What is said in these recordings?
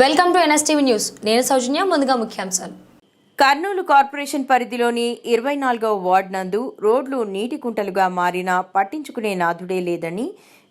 Welcome to NSTV news. నేను సౌజన్య ముందుగా ముఖ్యాంశాలు. కర్నూలు కార్పొరేషన్ పరిధిలోని ఇరవై నాలుగవ వార్డు నందు రోడ్లు నీటి కుంటలుగా మారినా పట్టించుకునే నాథుడే లేదని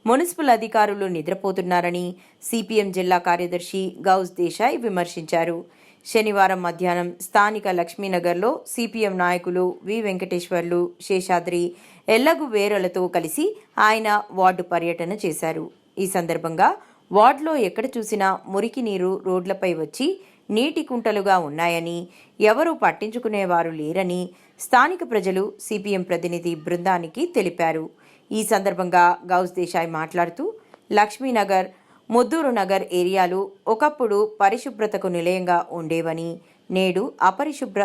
మున్సిపల్ అధికారులు నిద్రపోతున్నారని సిపిఎం జిల్లా కార్యదర్శి గౌస్ దేశాయ్ విమర్శించారు. శనివారం మధ్యాహ్నం స్థానిక లక్ష్మీనగర్లో సిపిఎం నాయకులు వి వెంకటేశ్వర్లు శేషాద్రి ఎల్లగు వేరలతో కలిసి ఆయన వార్డు పర్యటన చేశారు. ఈ సందర్భంగా వార్డులో ఎక్కడ చూసినా మురికి నీరు రోడ్లపై వచ్చి నీటి కుంటలుగా ఉన్నాయని ఎవరూ పట్టించుకునేవారు లేరని స్థానిక ప్రజలు సిపిఎం ప్రతినిధి బృందానికి తెలిపారు. ఈ సందర్భంగా గౌస్ దేశాయ్ మాట్లాడుతూ లక్ష్మీనగర్ ముద్దూరు నగర్ ఏరియాలు ఒకప్పుడు పరిశుభ్రతకు నిలయంగా ఉండేవని నేడు అపరిశుభ్ర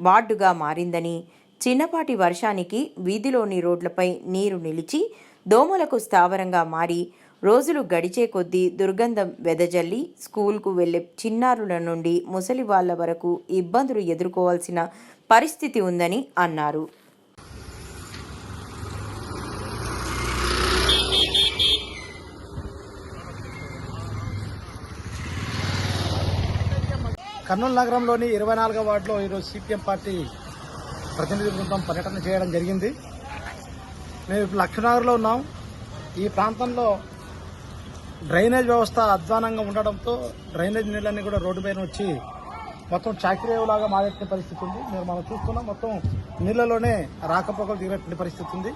వార్డుగా మారిందని చిన్నపాటి వర్షానికి వీధిలోని రోడ్లపై నీరు నిలిచి దోమలకు స్థావరంగా మారి రోజులు గడిచే కొద్దీ దుర్గంధం వెదజల్లి స్కూల్కు వెళ్ళే చిన్నారుల నుండి ముసలి వాళ్ళ వరకు ఇబ్బందులు ఎదుర్కోవాల్సిన పరిస్థితి ఉందని అన్నారు. కర్నూలు నగరంలోని ఇరవై నాలుగో వార్డులో ఈరోజు సిపిఎం పార్టీ ప్రతినిధి బృందం పర్యటన చేయడం జరిగింది. మేము ఇప్పుడు లక్ష్మీనగర్లో ఉన్నాం. ఈ ప్రాంతంలో డ్రైనేజ్ వ్యవస్థ అధ్వానంగా ఉండడంతో డ్రైనేజ్ నీళ్ళన్నీ కూడా రోడ్డు పైన వచ్చి మొత్తం చాకిరేవులాగా మారేట్టిన పరిస్థితి ఉంది. మీరు మనం చూస్తున్నాం మొత్తం నీళ్ళలోనే రాకపోకలు దిగేటువంటి పరిస్థితి ఉంది.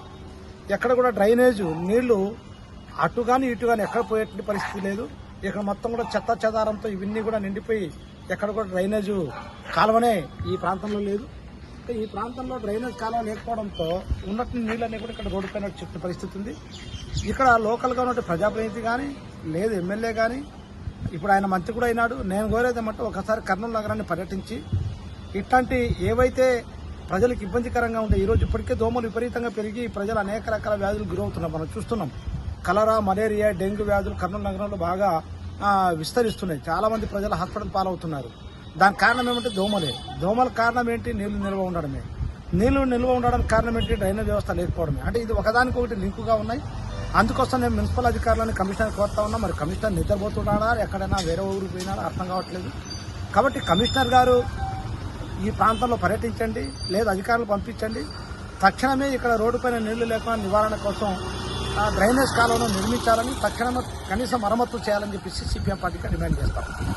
ఎక్కడ కూడా డ్రైనేజ్ నీళ్ళు అటు కానీ ఇటు కానీ ఎక్కడ పోయేటువంటి పరిస్థితి లేదు. ఇక్కడ మొత్తం కూడా చెత్త చెదారంతో ఇవన్నీ కూడా నిండిపోయి ఎక్కడ కూడా డ్రైనేజు కాలువనే ఈ ప్రాంతంలో లేదు. ఈ ప్రాంతంలో డ్రైనేజ్ కాలం లేకపోవడంతో ఉన్నట్టు నీళ్ళన్నీ కూడా ఇక్కడ రోడ్డు పైన చెప్పిన పరిస్థితి ఉంది. ఇక్కడ లోకల్గా ఉన్న ప్రజాప్రతినిధి కానీ లేదు ఎమ్మెల్యే కానీ ఇప్పుడు ఆయన మంత్రి కూడా అయినాడు. నేను కోరేది ఏమంటే ఒకసారి కర్నూలు నగరాన్ని పర్యటించి ఇట్లాంటి ఏవైతే ప్రజలకు ఇబ్బందికరంగా ఉండే ఈరోజు ఇప్పటికే దోమలు విపరీతంగా పెరిగి ప్రజలు అనేక రకాల వ్యాధులు గురవుతున్నాం మనం చూస్తున్నాం. కలరా మలేరియా డెంగ్యూ వ్యాధులు కర్నూలు నగరంలో బాగా విస్తరిస్తున్నాయి. చాలామంది ప్రజలు హాస్పిటల్ పాలవుతున్నారు. దానికి కారణం ఏమంటే దోమలే. దోమల కారణం ఏంటి? నీళ్ళు నిల్వ ఉండడమే. నీళ్ళు నిల్వ ఉండడానికి కారణం ఏంటి? డ్రైనేజ్ వ్యవస్థ లేకపోవడమే. అంటే ఇది ఒకదానికొకటి లింకుగా ఉన్నాయి. అందుకోసం నేను మున్సిపల్ అధికారులను కమిషనర్ కోరుతా ఉన్నా. మరి కమిషనర్ నిద్రపోతున్నాడా? ఎక్కడైనా వేరే ఊరికి పోయినాడా? అర్థం కావట్లేదు. కాబట్టి కమిషనర్ గారు ఈ ప్రాంతంలో పర్యటించండి లేదా అధికారులు పంపించండి. తక్షణమే ఇక్కడ రోడ్డుపైన నీళ్ళు లేకుండా నివారణ కోసం ఆ డ్రైనేజ్ కాలువను నిర్మించాలని తక్షణమే కనీసం మరమ్మతులు చేయాలని చెప్పేసి సిపిఎం పార్టీకి డిమాండ్ చేస్తాం.